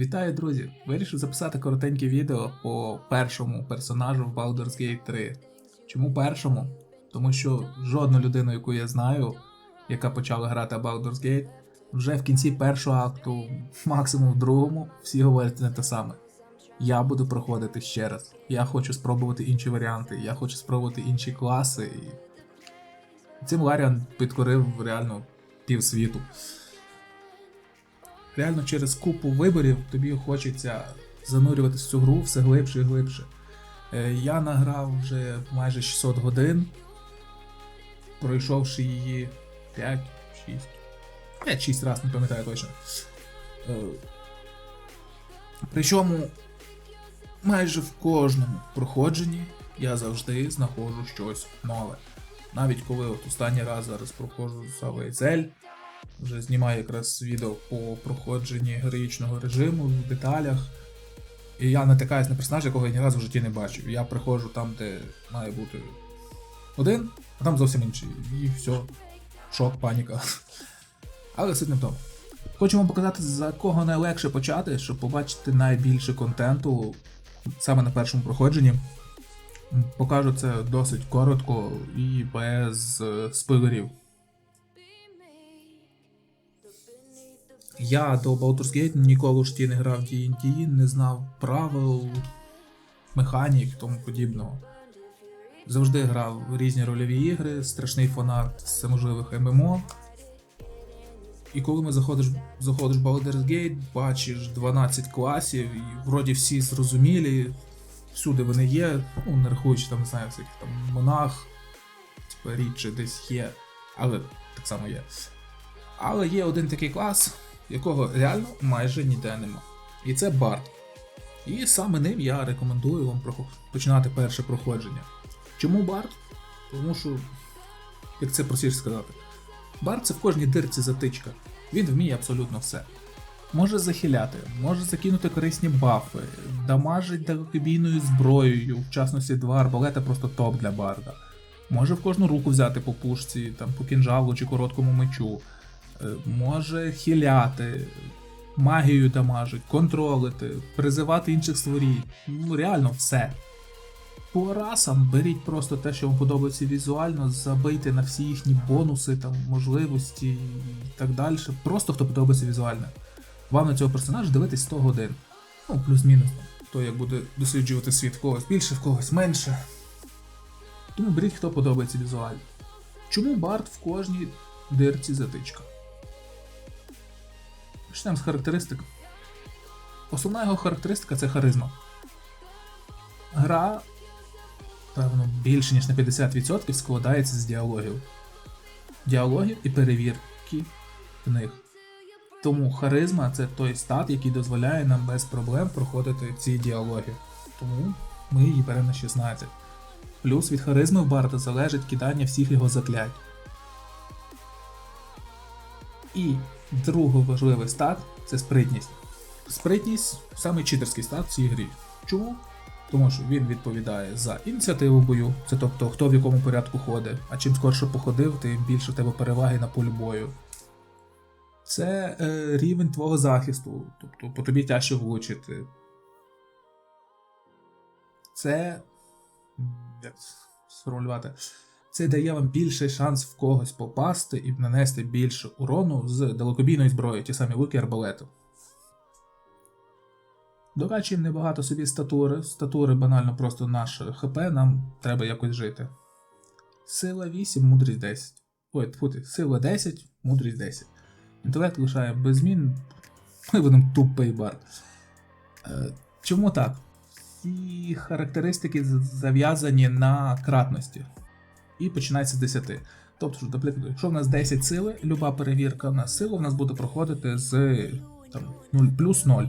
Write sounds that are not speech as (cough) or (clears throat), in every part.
Вітаю, друзі! Вирішив записати коротеньке відео по першому персонажу в Baldur's Gate 3. Чому першому? Тому що жодну людину, яку я знаю, яка почала грати Baldur's Gate, вже в кінці першого акту, максимум в другому, всі говорять не те саме. Я буду проходити ще раз. Я хочу спробувати інші варіанти, я хочу спробувати інші класи. І... Цим Ларіан підкорив реально півсвіту реально через купу виборів тобі хочеться занурюватися в цю гру все глибше і глибше. Е, Я награв вже майже 600 годин, пройшовши її 5, 6. 5-6 разів, не пам'ятаю точно. Е, Причому майже в кожному проходженні я завжди знаходжу щось нове. Навіть коли от останній раз зараз проходжу Савий Зель, вже знімаю якраз відео по проходженні героїчного режиму в деталях. І я натикаюсь на персонажа, якого я ні разу в житті не бачив. Я приходжу там, де має бути один, а там зовсім інший. І все. Шок, паніка. Але суть не в тому. Хочу вам показати, за кого найлегше почати, щоб побачити найбільше контенту саме на першому проходженні. Покажу це досить коротко і без спойлерів. Я до Baldur's Gate ніколи в житті не грав D&D, не знав правил, механік і тому подібного. Завжди грав в різні рольові ігри, страшний фанат всеможливих ММО. І коли ми заходиш, заходиш в Baldur's Gate, бачиш 12 класів, і вроді всі зрозумілі, всюди вони є, ну не рахуючи там, не знаю, всяких там монах, типа рідше десь є, але так само є. Але є один такий клас, якого реально майже ніде нема. І це Барт. І саме ним я рекомендую вам починати перше проходження. Чому Барт? Тому що, як це простіше сказати, Барт це в кожній дирці затичка. Він вміє абсолютно все. Може захиляти, може закинути корисні бафи, дамажить далекобійною зброєю, в частності два арбалета просто топ для барда. Може в кожну руку взяти по пушці, там, по кінжалу чи короткому мечу. Е, може хіляти, магію дамажить, контролити, призивати інших створінь. Ну реально все. По расам беріть просто те, що вам подобається візуально, забийте на всі їхні бонуси, там, можливості і так далі. Просто хто подобається візуально. Вам на цього персонажа дивитись 100 годин. Ну, плюс-мінус. То як буде досліджувати світ в когось більше, в когось менше. Тому беріть, хто подобається візуально. Чому Барт в кожній дирці затичка? Почнемо з характеристик. Основна його характеристика це харизма. Гра, певно, більше ніж на 50% складається з діалогів. Діалогів і перевірки в них. Тому харизма це той стат, який дозволяє нам без проблем проходити ці діалоги. Тому ми її беремо на 16. Плюс від харизми в Барда залежить кидання всіх його заклять. І другий важливий стат це спритність. Спритність самий читерський стат в цій грі. Чому? Тому що він відповідає за ініціативу бою, це тобто хто в якому порядку ходить, а чим скорше походив, тим більше в тебе переваги на полі бою. Це е, рівень твого захисту, тобто по тобі тяжче влучити. Це. Як сформулювати? Це дає вам більший шанс в когось попасти і нанести більше урону з далекобійної зброї, ті самі луки арбалету. До речі, небагато собі статури. Статури банально просто наш ХП, нам треба якось жити. Сила 8, мудрість 10. Ой, тьфу сила 10, мудрість 10. Інтелект лишає без змін. Ми будемо тупий бар. Е, чому так? Ці характеристики зав'язані на кратності. І починається з 10. Тобто, якщо в нас 10 сили, люба перевірка на силу в нас буде проходити з там, 0, плюс 0.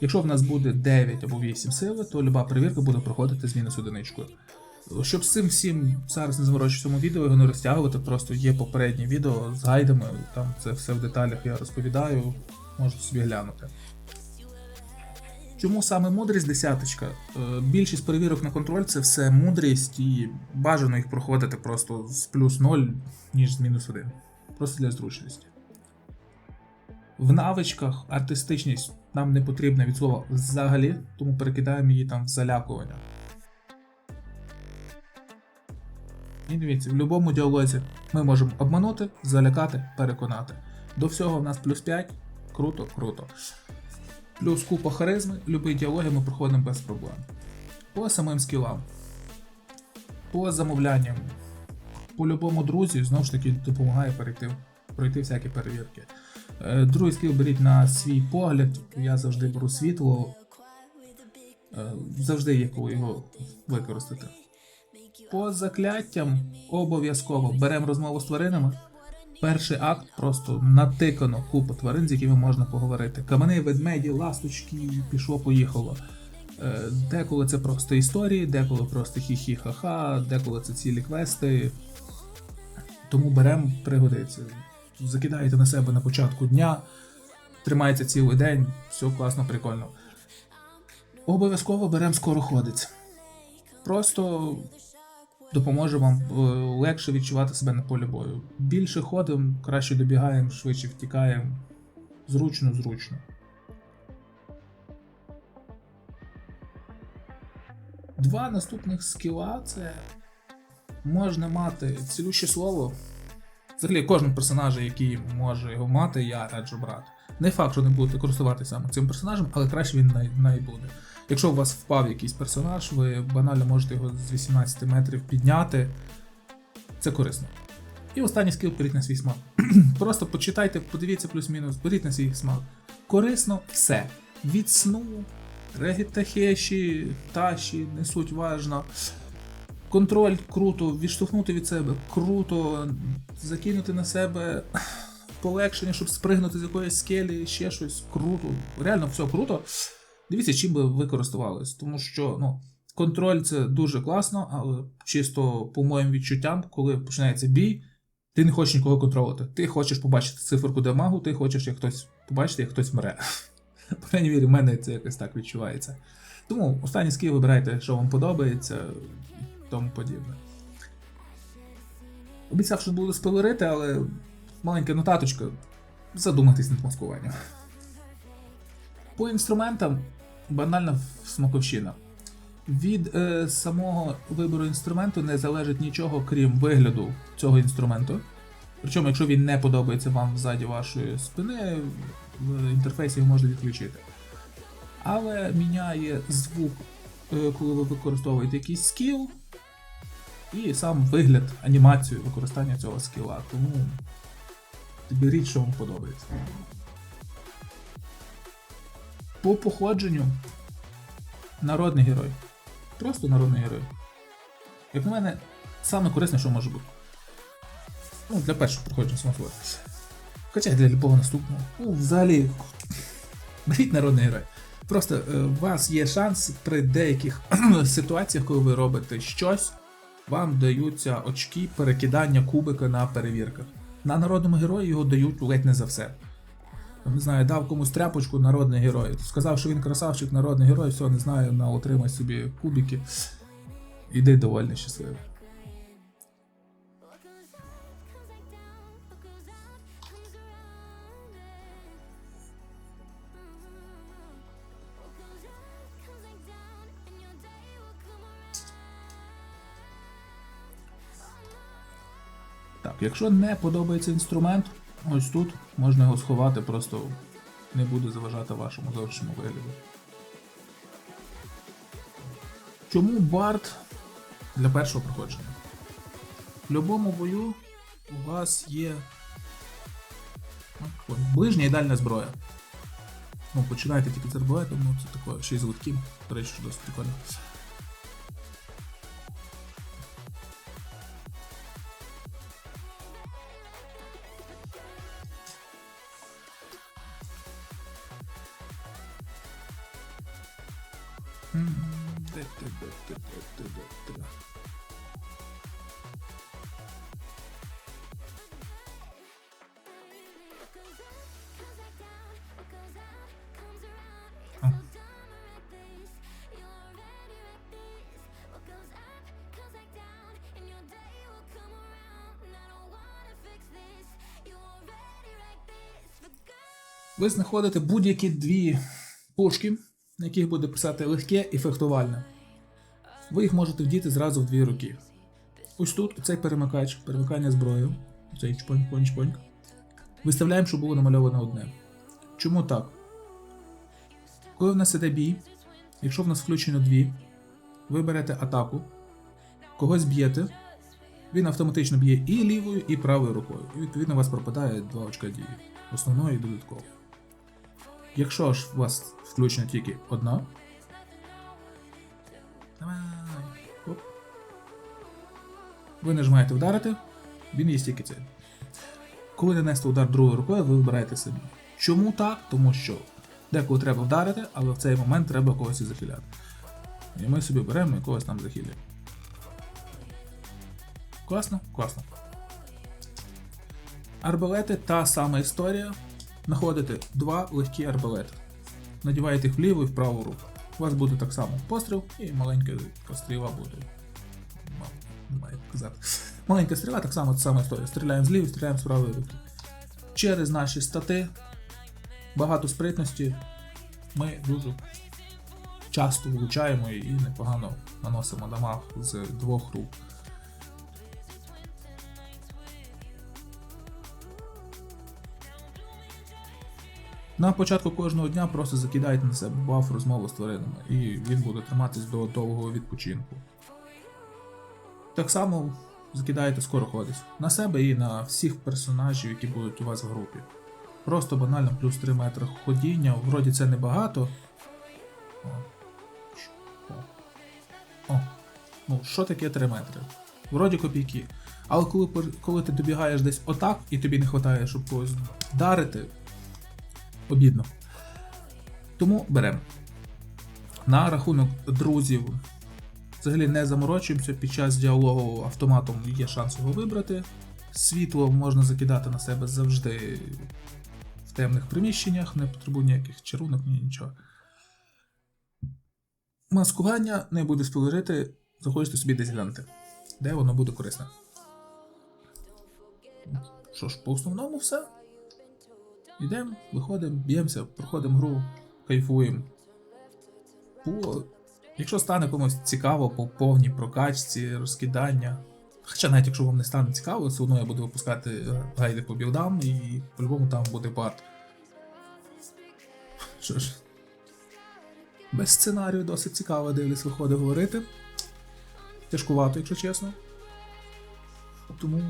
Якщо в нас буде 9 або 8 сили, то люба перевірка буде проходити з мінус одиничкою. Щоб з цим всім зараз не заморочити в цьому відео, його не розтягувати, просто є попереднє відео з гайдами, там це все в деталях я розповідаю, можете собі глянути. Чому саме мудрість десяточка? Е, Більшість перевірок на контроль це все мудрість і бажано їх проходити просто з плюс 0, ніж з мінус 1. Просто для зручності. В навичках артистичність нам не потрібна від слова взагалі, тому перекидаємо її там в залякування. І дивіться, в будь-якому діалозі ми можемо обманути, залякати, переконати. До всього в нас плюс 5. Круто, круто. Плюс купа харизми, любі діалоги ми проходимо без проблем. По самим скілам. По замовлянням. По любому друзі, знову ж таки, допомагає перейти, пройти всякі перевірки. Е, Другий скіл беріть на свій погляд. Я завжди беру світло. Е, Завжди є коли його використати. По закляттям обов'язково беремо розмову з тваринами. Перший акт просто натикано купа тварин, з якими можна поговорити. Камени, ведмеді, ласточки, пішло, поїхало. Е, Деколи це просто історії, деколи просто хі-хі ха-ха, деколи це цілі квести. Тому беремо, пригодиться. Закидаєте на себе на початку дня, тримається цілий день, все класно, прикольно. Обов'язково беремо скороходець. Просто допоможе вам е, легше відчувати себе на полі бою. Більше ходимо, краще добігаємо, швидше втікаємо. Зручно, зручно. Два наступних скіла це можна мати цілюще слово. Взагалі, кожен персонаж, який може його мати, я раджу брати. Не факт, що не будете користуватися цим персонажем, але краще він най, най буде. Якщо у вас впав якийсь персонаж, ви банально можете його з 18 метрів підняти. Це корисно. І останній скіл беріть на свій смак. (clears throat) Просто почитайте, подивіться плюс-мінус, беріть на свій смак. Корисно все. Від сну, регітахеші, таші, не суть важно. Контроль круто, відштовхнути від себе круто, закинути на себе (clears throat) полегшення, щоб спригнути з якоїсь скелі, ще щось круто. Реально все круто. Дивіться, чим би ви користувались, тому що ну, контроль це дуже класно, але чисто по моїм відчуттям, коли починається бій, ти не хочеш нікого контролювати. Ти хочеш побачити циферку дамагу, ти хочеш як хтось побачити, як хтось мре. (laughs) По крайній мірі, в мене це якось так відчувається. Тому останній скіл вибирайте, що вам подобається і тому подібне. Обіцяв, що буду спойлерити, але маленька нотаточка. Задуматись над маскуванням. По інструментам банальна смаковщина. Від е, самого вибору інструменту не залежить нічого, крім вигляду цього інструменту. Причому, якщо він не подобається вам ззаді вашої спини, в інтерфейсі його можна відключити. Але міняє звук, е, коли ви використовуєте якийсь скіл, і сам вигляд, анімацію використання цього скіла. Тому беріть, що вам подобається. По походженню народний герой. Просто народний герой. Як на мене, саме корисне, що може бути. Ну, для першого проходження самофлору. Хоча й для любого наступного. Ну, взагалі, беріть народний герой. Просто е, у вас є шанс при деяких (clears throat) ситуаціях, коли ви робите щось, вам даються очки перекидання кубика на перевірках. На народному герої його дають ледь не за все. Не знаю, дав комусь тряпочку народний герой. Сказав, що він красавчик, народний герой, все, не знаю, на отримай собі кубики. Іди довольний щасливий. Так, якщо не подобається інструмент, ось тут можна його сховати, просто не буде заважати вашому зовнішньому вигляду. Чому бард для першого проходження? В будь-якому бою у вас є ближня і дальня зброя. Ну, починайте тільки з арбалетом, ну це таке 6 гудків, до речі, досить прикольно. А. Ви знаходите будь-які дві пушки, на яких буде писати легке і фехтувальне. Ви їх можете вдіти зразу в дві руки. Ось тут цей перемикач, перемикання зброї. Цей чпоньк, поньк, чпоньк. Виставляємо, щоб було намальовано одне. Чому так? Коли в нас іде бій, якщо в нас включено дві, ви берете атаку, когось б'єте, він автоматично б'є і лівою, і правою рукою. І відповідно у вас пропадає два очка дії. Основної і додатково. Якщо ж у вас включена тільки одна. Давай. Оп. Ви нажимаєте вдарити, він є тільки цей. Коли нанести удар другою рукою, ви вибираєте самі. Чому так? Тому що деколи треба вдарити, але в цей момент треба когось і захиляти. І ми собі беремо і когось там захилюємо. Класно? Класно. Арбалети та сама історія. Знаходите два легкі арбалети. Надіваєте їх в ліву і в праву руку. У вас буде так само постріл і маленька постріла буде. Маю казати. Маленька стріла, так само це сама історія. Стріляємо з лівої, стріляємо з правої руки. Через наші стати, багато спритності, ми дуже часто влучаємо і непогано наносимо дамаг з двох рук. На початку кожного дня просто закидайте на себе баф розмову з тваринами, і він буде триматись до довгого відпочинку. Так само закидаєте скороходець на себе і на всіх персонажів, які будуть у вас в групі. Просто банально плюс 3 метри ходіння, вроді це небагато. О. Ну, що таке 3 метри? Вроді копійки. Але коли, коли ти добігаєш десь отак, і тобі не вистачає, щоб когось вдарити, обідно. Тому беремо. На рахунок друзів. Взагалі не заморочуємося, під час діалогу автоматом є шанс його вибрати. Світло можна закидати на себе завжди в темних приміщеннях, не потребує ніяких чарунок, ні нічого. Маскування не буде спойлерити, захочете собі десь глянути, де воно буде корисне. Що ж, по основному все. Йдемо, виходимо, б'ємося, проходимо гру, кайфуємо. По... Якщо стане комусь цікаво по повній прокачці, розкидання. Хоча навіть якщо вам не стане цікаво, все одно я буду випускати е, гайди по білдам і по-любому там буде парт. Що ж. Без сценарію досить цікаво дивлюсь, виходить говорити. Тяжкувато, якщо чесно. Тому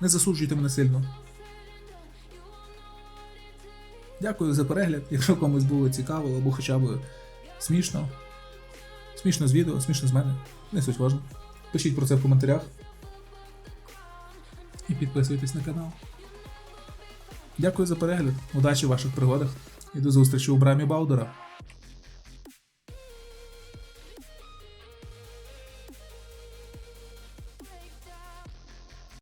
не засуджуйте мене сильно. Дякую за перегляд. Якщо комусь було цікаво або хоча б смішно. Смішно з відео, смішно з мене. Не суть важно. Пишіть про це в коментарях. І підписуйтесь на канал. Дякую за перегляд. Удачі в ваших пригодах і до зустрічі у брамі Балдора.